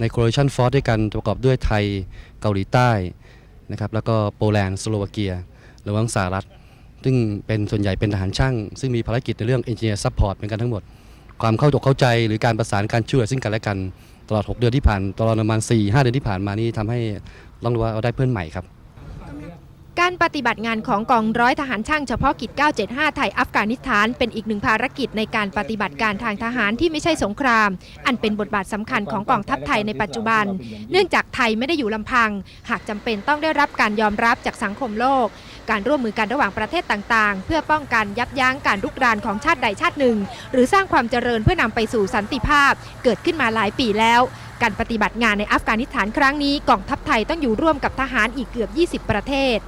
ใน coalition force ด้วยกันประกอบด้วยไทยเกาหลีใต้นะครับแล้วก็โปแลนด์สโลวาเกียหรือว่าสหรัฐ ซึ่งเป็นส่วนใหญ่เป็นทหารช่าง ซึ่งมีภารกิจในเรื่อง engineer support เป็นกันทั้งหมด ความเข้าอกเข้าใจหรือการประสานการช่วยซึ่งกันและกันตลอด 6 เดือนที่ผ่านตลอดประมาณ4 5 เดือนที่ผ่านมานี่ทำให้ต้องรู้ว่าเราได้เพื่อนใหม่ครับ การปฏิบัติงานของกองร้อยทหารช่างเฉพาะกิจ 975 ไทยอัฟกานิสถานเป็นอีกหนึ่งภารกิจในการปฏิบัติการทางทหารที่ไม่ใช่สงคราม อันเป็นบทบาทสำคัญของกองทัพไทยในปัจจุบัน เนื่องจากไทยไม่ได้อยู่ลำพัง หากจำเป็นต้องได้รับการยอมรับจากสังคมโลก การร่วมมือกันระหว่างประเทศต่างๆ เพื่อป้องกันยับยั้งการลุกรานของชาติใดชาติหนึ่ง หรือสร้างความเจริญเพื่อนำไปสู่สันติภาพ เกิดขึ้นมาหลายปีแล้วการปฏิบัติงานในอัฟกานิสถานครั้งนี้กองทัพไทยต้องอยู่ร่วมกับทหารอีกเกือบ 20 ประเทศ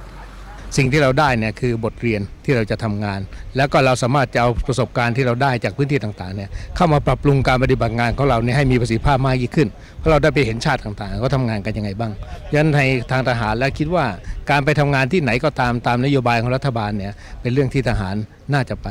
สิ่งที่เราได้เนี่ยคือบทเรียนที่เราจะทำงาน แล้วก็เราสามารถจะเอาประสบการณ์ที่เราได้จากพื้นที่ต่างๆเนี่ยเข้ามาปรับปรุงการปฏิบัติงานของเราเนี่ยให้มีประสิทธิภาพมากยิ่งขึ้น เพราะเราได้ไปเห็นชาติต่างๆเขาทำงานกันยังไงบ้างยันในทางทหารแล้วคิดว่าการไปทำงานที่ไหนก็ตามตามนโยบายของรัฐบาลเนี่ยเป็นเรื่องที่ทหารน่าจะไป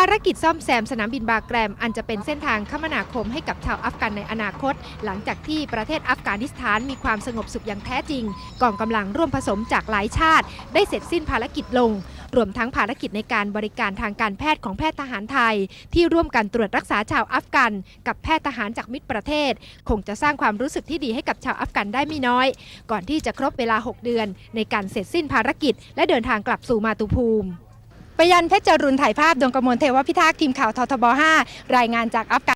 ภารกิจซ่อมแซมสนามบินบาแกรม อันจะเป็นเส้นทางคมนาคมให้กับชาวอัฟกันในอนาคต หลังจากที่ประเทศอัฟกานิสถานมีความสงบสุขอย่างแท้จริงกองกำลังร่วมผสมจากหลายชาติ ได้เสร็จสิ้นภารกิจลง รวมทั้งภารกิจในการบริการทางการแพทย์ของแพทย์ทหารไทย ที่ร่วมกันตรวจรักษาชาวอัฟกัน กับแพทย์ทหารจากมิตรประเทศ คงจะสร้างความรู้สึกที่ดีให้กับชาวอัฟกันได้ไม่น้อย ก่อนที่จะครบเวลา 6 เดือน ในการเสร็จสิ้นภารกิจ และเดินทางกลับสู่มาตุภูมิ ปยันเพชรจรุนถ่ายภาพดวงกมลเทวพิทักษ์ทีมข่าวททบ 5 รายงานจากอัฟกา